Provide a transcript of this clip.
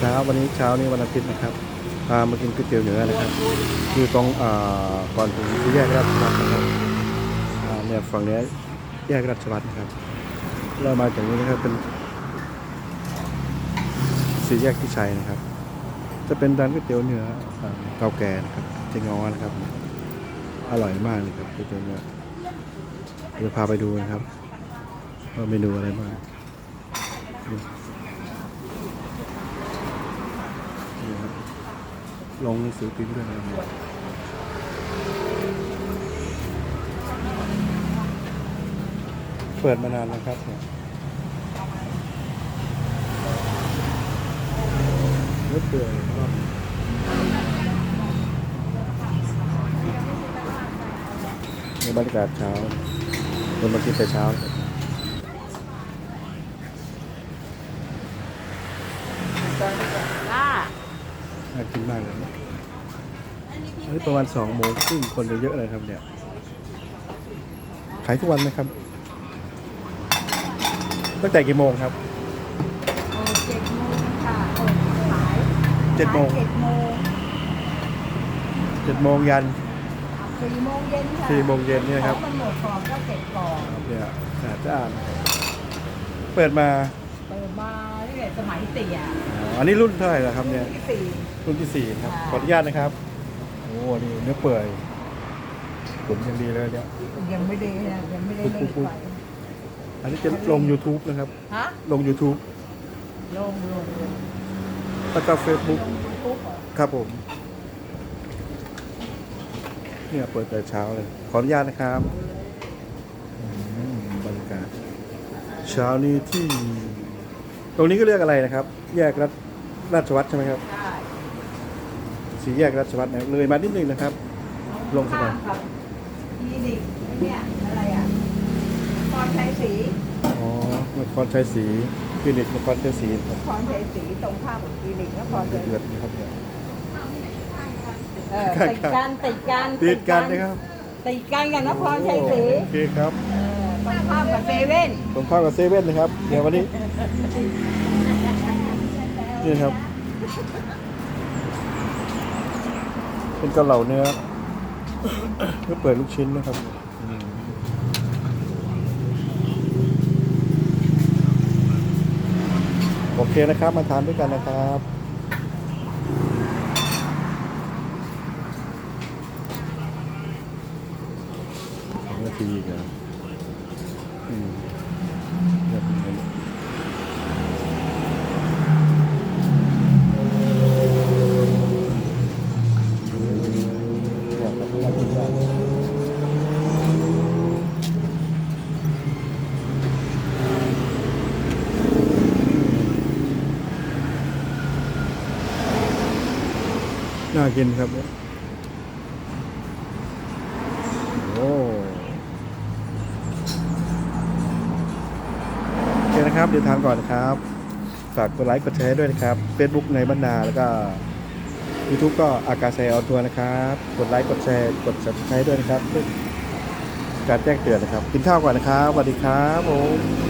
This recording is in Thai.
ครับวันนี้เช้านี้วันอาทิตย์นะครับพามากินก๋วยเตี๋ยวเนื้อนะครับอยู่ตรงอ่าก่อนถึงที่แยกราชวัฒน์นะครับอ่าเนี่ยฝั่งนี้แยกราชวัฒน์นะครับ เรามาจากนี้นะครับเป็นสี่แยกที่ชัยนะครับ จะเป็นร้านก๋วยเตี๋ยวเนื้ออ่าเก่าแก่นะครับเจงอนะครับ อร่อยมากเลยครับก๋วยเตี๋ยวเนื้อเดี๋ยวพาไปดูนะครับว่าเมนูอะไรบ้างนี่ นี่ครับ ลงหนังสือพิมพ์ด้วยนะครับเปิดมานานแล้วครับเนี่ยรถเปื่อยก็ในบรรยากาศเช้าคนมากินแต่เช้าครับ จ้า น่ากินมากเลยนะอันนี้ประมาณสองโมงครึ่งคนจะเยอะเลยครับเนี่ย ขายทุกวันไหมครับ ตั้งแต่กี่โมงครับโอ้เจ็ดโมงค่ะเปิดขายเจ็ดโมงขายเจ็ดโมงเจ็ดโมงยันสี่โมงเย็นค่ะสี่โมงเย็นเนี่ยครับของมันหมดก่อนก็เสร็จก่อนเนี่ยอาจ้านนะครับเปิดมา เปิดมาตั้งแต่ สมัยเตี่ยอ๋ออันนี้รุ่นเท่าไหร่แล้วครับเนี่ย ที่สี่ รุ่นที่สี่ครับ ค่ะ ขออนุญาตนะครับ โอ้นี่เนื้อเปื่อยตุ๋นยังดีเลยเนี่ย ยังไม่ได้นะยังไม่ได้เล่นปุ๊บไปอันนี้จะลง YouTube นะครับ ฮะลง YouTube ลงลงลงแล้วก็ Facebook ลงปุ๊บเหรอครับผม เนี่ยเปิดแต่เช้าเลย ขออนุญาตนะครับอืมบรรยากาศเช้านี้ที่ ตรงนี้ก็เรียกอะไรนะครับ แยกรัชราชวัตรใช่ไหมครับได้สี่แยกราชวัตรนะเลยมานิดนึงนะครับ ลงสะพานข้ามกับคลินิกไอ้เนี่ยอะไรอะพรชัยศรีอ๋อนครชัยศรีคลินิกนครชัยศรีครับพรชัยศรีตรงข้ามกับคลินิกนครชัยศรีเดือดนะครับเนี่ยเออติดกันติดกันติดกันนะครับติดกันกับนครชัยศรีโอเคครับเออตรงข้ามกับเซเว่นตรงข้ามกับเซเว่นนะครับเดี๋ยววันนี้ นี่ครับ เป็นเกาเหลาเนื้อเพื่อเปิดลูกชิ้นนะครับโอเคนะครับ มาทานด้วยกันนะครับนาทีอีกันอืม น่ากินครับ โอ้โอเคนะครับ เดี๋ยวทานก่อนนะครับ ฝากกดไลค์กดแชร์ด้วยนะครับ Facebook ในบรรดาแล้วก็ YouTube ก็อากาศแซออนทัวร์นะครับ กดไลค์กดแชร์กด subscribe ด้วยนะครับการแจ้งเตือนนะครับ กินข้าวก่อนนะครับสวัสดีครับผม